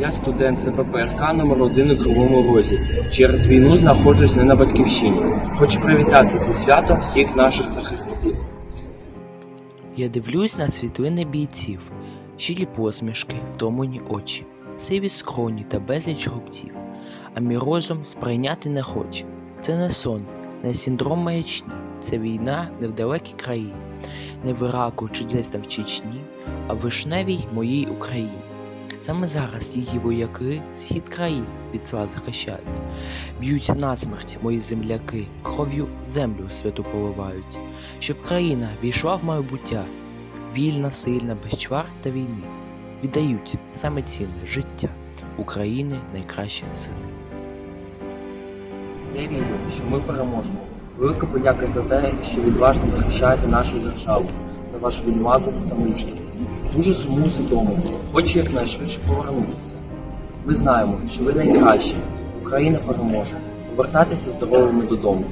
Я студент ЦППРК номер 1 у Кривому Розі. Через війну знаходжусь не на батьківщині. Хочу привітати зі святом всіх наших захисників. Я дивлюсь на світлини бійців, щирі посмішки, втомлені очі, сиві скроні та безліч рубців, а мій розум сприйняти не хоче. Це не сон, не синдром маячні, це війна не в далекій країні, не в Іраку чи десь там в Чечні, а в вишневій моїй Україні. Саме зараз її вояки схід країн від зла захищають, б'ють насмерть мої земляки, кров'ю землю святу поливають, щоб країна війшла в майбуття, вільна, сильна, без чвар та війни, віддають саме цінне життя України найкращі сини. Я вірю, що ми переможемо. Велика подяка за те, що відважно захищаєте нашу державу, за вашу відвагу та мужність. Дуже суму дому, хочу якнайшвидше повернутися. Ми знаємо, що ви найкращі. Україна переможе. Повертайтеся здоровими додому.